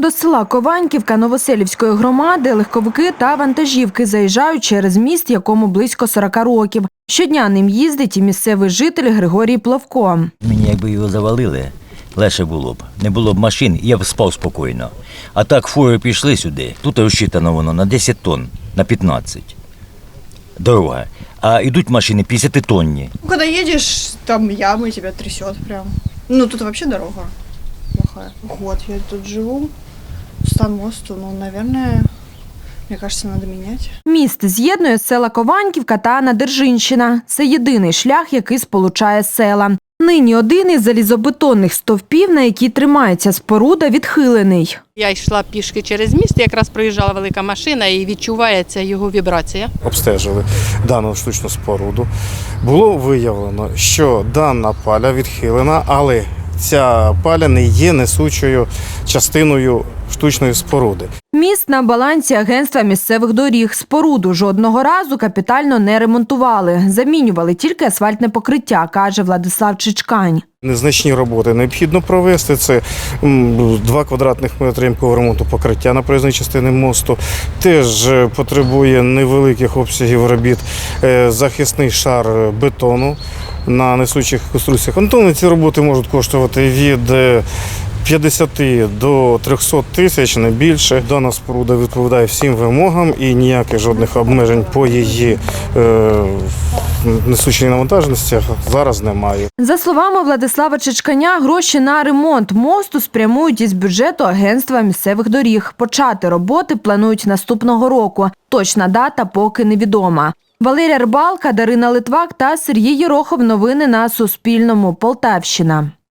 До села Кованьківка Новоселівської громади легковики та вантажівки заїжджають через міст, якому близько 40 років. Щодня ним їздить і місцевий житель Григорій Плавко. Мені якби його завалили, легше було б. Не було б машин, я б спав спокійно. А так фури пішли сюди. Тут розчитано воно на 10 тонн, на 15. Дорога. А йдуть машини 50-тонні. Ну, когда едешь, там ямы и тебя трясет прям. Ну, тут вообще дорога плохая. Год я тут живу. Стан мосту, ну, наверное, мне кажется, надо менять. Міст з'єднує села Кованьківка та Надержинщина. Це єдиний шлях, який сполучає села. Нині один із залізобетонних стовпів, на якій тримається споруда, відхилений. Я йшла пішки через міст, якраз проїжджала велика машина і відчувається його вібрація. обстежили дану штучну споруду, було виявлено, що дана паля відхилена, але ця паля не є несучою частиною штучної споруди. Міст на балансі агентства місцевих доріг. Споруду жодного разу капітально не ремонтували. Замінювали тільки асфальтне покриття, каже Владислав Чичкань. Незначні роботи необхідно провести. Це м, 2 квадратних метри ямкового ремонту покриття на проїзній частині мосту. Теж е, потребує невеликих обсягів робіт е, захисний шар бетону на несучих конструкціях. Антони ці роботи можуть коштувати від е, 50 до 300 тисяч, не більше. Дана споруда відповідає всім вимогам і ніяких жодних обмежень по її е, несучій навантаженості зараз немає. За словами Владислава Чичканя, гроші на ремонт мосту спрямують із бюджету агентства місцевих доріг. Почати роботи планують наступного року. Точна дата поки невідома. Валерія Рибалка, Дарина Литвак та Сергій Єрохов. Новини на Суспільному. Полтавщина.